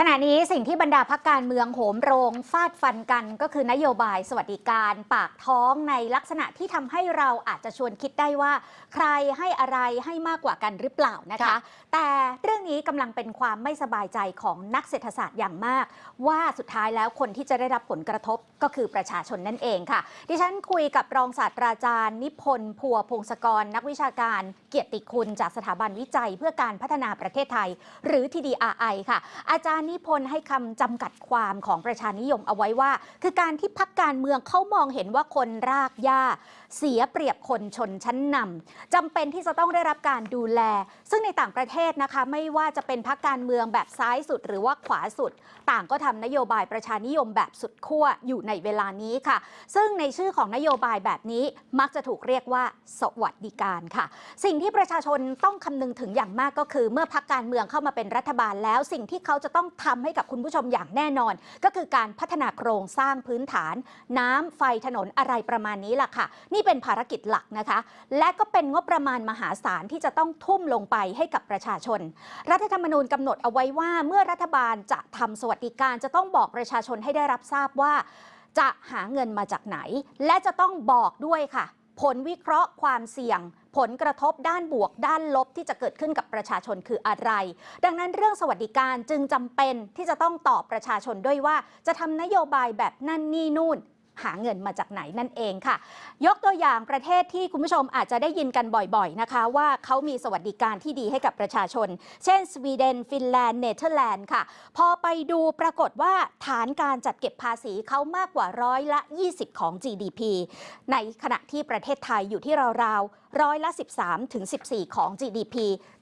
ขณะนี้สิ่งที่บรรดาพักการเมืองโหมโรงฟาดฟันกัน ก็คือนโยบายสวัสดิการปากท้องในลักษณะที่ทำให้เราอาจจะชวนคิดได้ว่า ใครให้อะไรให้มากกว่ากันหรือเปล่านะคะค่ะแต่เรื่องนี้กำลังเป็นความไม่สบายใจของนักเศรษฐศาสตร์อย่างมาก ว่าสุดท้ายแล้วคนที่จะได้รับผลกระทบก็คือประชาชนนั่นเองค่ะ ดิฉันคุยกับรองศาสตราจารย์ นิพนธ์พัวพงศกร นักวิชาการเกียรติคุณจากสถาบันวิจัย เพื่อการพัฒนาประเทศไทย หรือ TDRI ค่ะ อาจารย์นิพนธ์ให้คำจำกัดความของประชานิยมเอาไว้ว่า คือการที่พักการเมืองเขามองเห็นว่าคนรากหญ้า เสียเปรียบคนชนชั้นนำจำเป็นที่จะต้องได้รับการดูแล ซึ่งในต่างประเทศนะคะ ไม่ว่าจะเป็นพักการเมืองแบบซ้ายสุดหรือว่าขวาสุด ต่างก็ทำนโยบายประชานิยมแบบสุดขั้วอยู่ในเวลานี้ค่ะ ซึ่งในชื่อของนโยบายแบบนี้มักจะถูกเรียกว่าสวัสดิการค่ะ สิ่งที่ประชาชนต้องคำนึงถึงอย่างมากก็คือ เมื่อพักการเมืองเข้ามาเป็นรัฐบาลแล้ว สิ่งที่เขาจะต้องทำให้กับคุณผู้ชมอย่างแน่นอน ก็คือการพัฒนาโครงสร้างพื้นฐาน น้ำไฟถนนอะไรประมาณนี้ล่ะค่ะ นี่เป็นภารกิจหลักนะคะ และก็เป็นงบประมาณมหาศาลที่จะต้องทุ่มลงไปให้กับประชาชน รัฐธรรมนูญกำหนดเอาไว้ว่าเมื่อรัฐบาลจะทำสวัสดิการจะต้องบอกประชาชนให้ได้รับทราบว่า จะหาเงินมาจากไหน และจะต้องบอกด้วยค่ะ ผลวิเคราะห์ความเสี่ยง ผลกระทบด้านบวกด้านลบที่จะเกิดขึ้นกับประชาชนคืออะไร ดังนั้นเรื่องสวัสดิการจึงจำเป็นที่จะต้องตอบประชาชนด้วยว่า จะทำนโยบายแบบนั่นนี่นู่น หาเงินมาจากไหนนั่นเองค่ะ ยกตัวอย่างประเทศที่คุณผู้ชมอาจจะได้ยินกันบ่อยๆนะคะ ว่าเขามีสวัสดิการที่ดีให้กับประชาชน เช่น สวีเดน ฟินแลนด์ เนเธอร์แลนด์ค่ะ พอไปดูปรากฏว่าฐานการจัดเก็บภาษีเขามากกว่าร้อยละ 20 ของ GDP ในขณะที่ประเทศไทยอยู่ที่ราวๆร้อยละ 13ถึง14 ของ GDP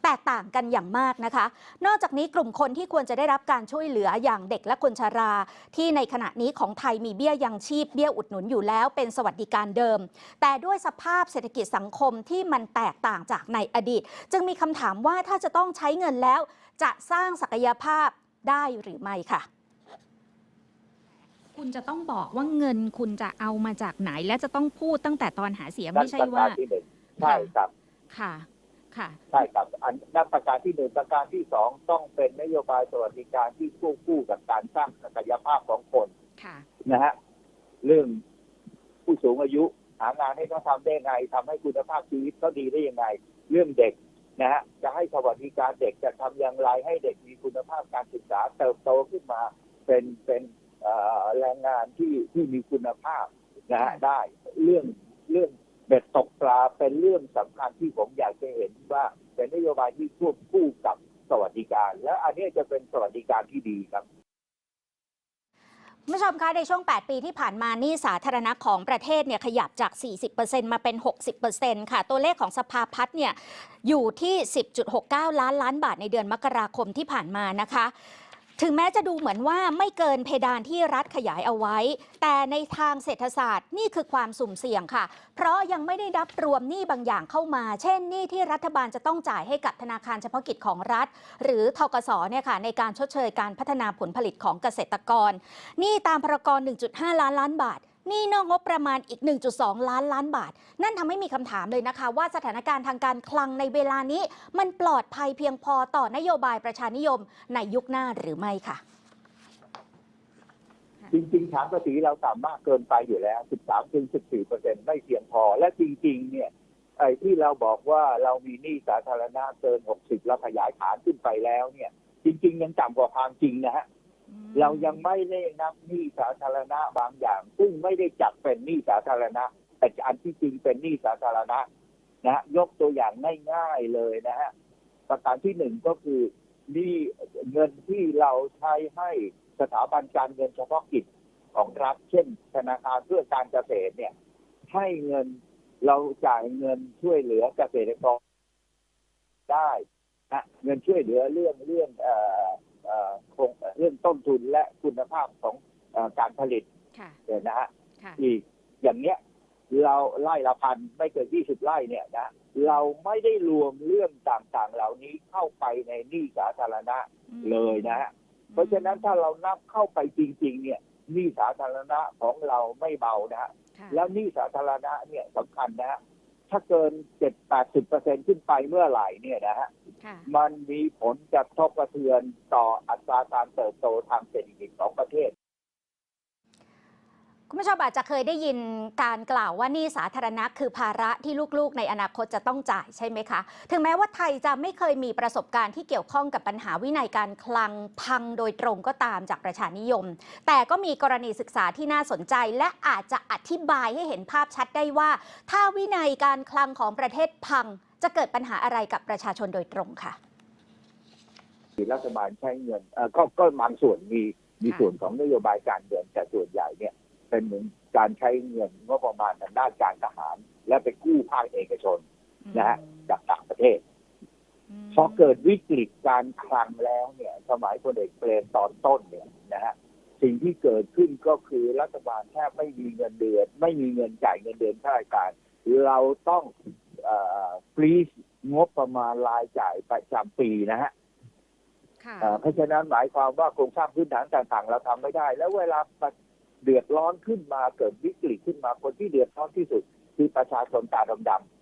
แตกต่างกันอย่างมากนะคะ นอกจากนี้กลุ่มคนที่ควรจะได้รับการช่วยเหลืออย่างเด็กและคนชรา ที่ในขณะนี้ของไทยมีเบี้ยยังชีพเบี้ยอุดหนุนอยู่แล้วเป็นสวัสดิการเดิม แต่ด้วยสภาพเศรษฐกิจสังคมที่มันแตกต่างจากในอดีต จึงมีคำถามว่าถ้าจะต้องใช้เงินแล้ว จะสร้างศักยภาพได้หรือไม่ค่ะคุณจะต้องบอกว่าเงินคุณจะเอามาจากไหน และจะต้องพูดตั้งแต่ตอนหาเสียงนั่ไม่นใช่ประว่าการที่หนึ่งใช่ครับค่ะค่ะ ใช่ครับ อันนั่นประการที่หนึ่งประการที่สองต้องเป็นนโยบายสวัสดิการที่ควบคู่กับการสร้างศักยภาพของคนค่ะนะฮะเรื่องผู้สูงอายุ หางานให้เขาทำได้ไงทำให้คุณภาพชีวิตเขาดีได้ยังไง เรื่องเด็กนะฮะจะให้สวัสดิการเด็กจะทำอย่างไรให้เด็กมีคุณภาพการศึกษาเติบโตขึ้นมาเป็นเป็นแรงงานที่ที่มีคุณภาพนะฮะได้เรื่องเรื่องเบ็ดตกปลาเป็นเรื่องสำคัญที่ผมอยากจะเห็นว่าเป็นนโยบายที่ควบคู่กับสวัสดิการ และอันนี้จะเป็นสวัสดิการที่ดีครับ ผู้ชมคะในช่วง 8 ปีที่ผ่านมาหนี่สาธารณะของประเทศเนี่ยขยับจาก 40%มาเป็น 60%ค่ะ ตัวเลขของสภาพัฒน์เนี่ยอยู่ที่ 10.69 ล้านล้านบาทในเดือนมกราคมที่ผ่านมานะคะ ถึงแม้จะดูเหมือนว่าไม่เกินเพดานที่รัฐขยายเอาไว้ แต่ในทางเศรษฐศาสตร์นี่คือความสุ่มเสี่ยงค่ะ เพราะยังไม่ได้นับรวมหนี้บางอย่างเข้ามา เช่นหนี้ที่รัฐบาลจะต้องจ่ายให้กับธนาคารเฉพาะกิจของรัฐ หรือทกสเนี่ยค่ะในการชดเชยการพัฒนาผลผลิตของเกษตรกรหนี้ตามพรกร 1.5 ล้านล้านบาท นี้นอกงบประมาณอีก 1.2 ล้านล้านบาท นั่นทำให้มีคำถามเลยนะคะ ว่าสถานการณ์ทางการคลังในเวลานี้ มันปลอดภัยเพียงพอต่อนโยบายประชานิยมในยุคหน้าหรือไม่ค่ะ จริงๆฐานภาษีเราต่ำมากเกินไปอยู่แล้ว 13-14เปอร์เซ็นไม่เพียงพอ และจริงๆ เนี่ยไอ้ที่เราบอกว่าเรามีหนี้สาธารณะเกิน 60 แล้วขยายฐานขึ้นไปแล้วเนี่ย จริง ๆ ยังต่ำกว่าความจริงนะฮะ เรายังไม่ได้นับหนี้สาธารณะบางอย่าง ซึ่งไม่ได้จัดเป็นหนี้สาธารณะ แต่อันที่จริงเป็นหนี้สาธารณะนะฮะยกตัวอย่างง่ายๆเลยนะฮะประการที่หนึ่งก็คือหนี้เงินที่เราใช้ให้สถาบันการเงินเฉพาะกิจของรัฐเช่น ธนาคารเพื่อการเกษตรเนี่ย ให้เงินเราจ่ายเงินช่วยเหลือเกษตรกรได้นะเงินช่วยเหลือเรื่องเรื่องเอ่อเอ่อ โครงเรื่องต้นทุนและคุณภาพของเออการผลิตค่ะเนี่ยนะฮะค่ะอีกอย่างเนี้ยเราไล่ละพันไม่เกินยี่สิบไร่เนี่ยนะเราไม่ได้รวมเรื่องต่างๆ เหล่านี้เข้าไปในหนี้สาธารณะเลยนะฮะเพราะฉะนั้นถ้าเรานับเข้าไปจริง ๆ เนี่ยหนี้สาธารณะของเราไม่เบานะฮะค่ะแล้วหนี้สาธารณะเนี่ยสำคัญนะฮะ ถ้าเกินเจ็ดแปดสิบเปอร์เซ็นขึ้นไปเมื่อไหร่เนี่ยนะฮะค่ะมันมีผลกระทบกระเทือนต่ออัตราการเติบโตทางเศรษฐกิจของประเทศ คุณผู้ชมอาจจะเคยได้ยินการกล่าวว่านี่สาธารณะคือภาระที่ลูกๆ ในอนาคตจะต้องจ่ายใช่ไหมคะ ถึงแม้ว่าไทยจะไม่เคยมีประสบการณ์ที่เกี่ยวข้องกับปัญหาวินัยการคลังพังโดยตรงก็ตามจากประชานิยม แต่ก็มีกรณีศึกษาที่น่าสนใจ และอาจจะอธิบายให้เห็นภาพชัดได้ว่า ถ้าวินัยการคลังของประเทศพัง จะเกิดปัญหาอะไรกับประชาชนโดยตรงค่ะรัฐบาลใช้เงินก็ก็บางส่วนมีมีส่วนของนโยบายการเงินแต่ส่วนใหญ่เนี่ย เป็นเหมือนการใช้เงินงบประมาณทางด้านการทหาร และไปกู้ภาคเอกชนนะฮะจากต่างประเทศมพอเกิดวิกฤตการคลังแล้วเนี่ย สมัยพลเอกเปรมตอนต้นเนี่ยนะฮะสิ่งที่เกิดขึ้นก็คือรัฐบาลแทบไม่มีเงินเดือน ไม่มีเงินจ่ายเงินเดือนข้าราชการ เราต้องฟรีซงบประมาณรายจ่ายประจำปีนะฮะค่ะเอ่อเพราะฉะนั้นหมายความว่าโครงสร้างพื้นฐานต่างๆ เราทำไม่ได้ แล้วเวลา เดือดร้อนขึ้นมาเกิดวิกฤตขึ้นมาคนที่เดือดร้อนที่สุดคือประชาชนตาดำ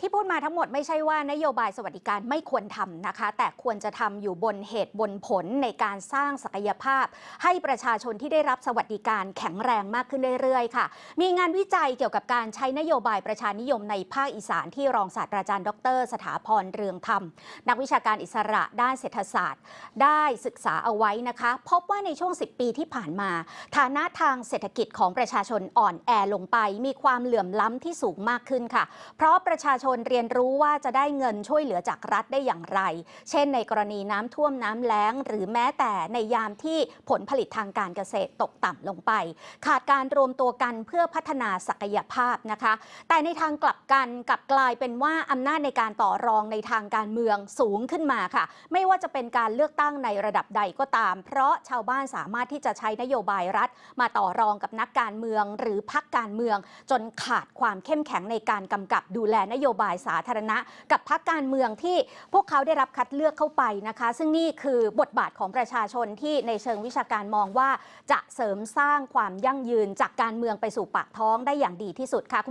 ที่พูดมาทั้งหมดไม่ใช่ว่านโยบายสวัสดิการไม่ควรทำนะคะ แต่ควรจะทำอยู่บนเหตุบนผลในการสร้างศักยภาพ ให้ประชาชนที่ได้รับสวัสดิการแข็งแรงมากขึ้นเรื่อยๆ ค่ะ มีงานวิจัยเกี่ยวกับการใช้นโยบายประชานิยมในภาคอีสานที่รองศาสตราจารย์ดร สถาพรเรืองธรรม นักวิชาการอิสระด้านเศรษฐศาสตร์ ได้ศึกษาเอาไว้นะคะ พบว่าในช่วง 10 ปีที่ผ่านมา ฐานะทางเศรษฐกิจของประชาชนอ่อนแอลงไป มีความเหลื่อมล้ำที่สูงมากขึ้นค่ะ เพราะประชาชนนเรียนรู้ว่าจะได้เงินช่วยเหลือจากรัฐได้อย่างไร เช่นในกรณีน้ำท่วมน้ำแล้ง หรือแม้แต่ในยามที่ผลผลิตทางการเกษตรตกต่ำลงไป ขาดการรวมตัวกันเพื่อพัฒนาศักยภาพนะคะ แต่ในทางกลับกันกลับกลายเป็นว่าอำนาจในการต่อรองในทางการเมืองสูงขึ้นมาค่ะ ไม่ว่าจะเป็นการเลือกตั้งในระดับใดก็ตาม เพราะชาวบ้านสามารถที่จะใช้นโยบายรัฐ มาต่อรองกับนักการเมือง หรือพักการเมือง จนขาดความเข้มแข็งในการกำกับดูแลนโยบายสาธารณะ กับพักการเมืองที่พวกเขาได้รับคัดเลือกเข้าไปนะคะ ซึ่งนี่คือบทบาทของประชาชนที่ในเชิงวิชาการมองว่า จะเสริมสร้างความยั่งยืนจากการเมืองไปสู่ปากท้องได้อย่างดีที่สุดค่ะ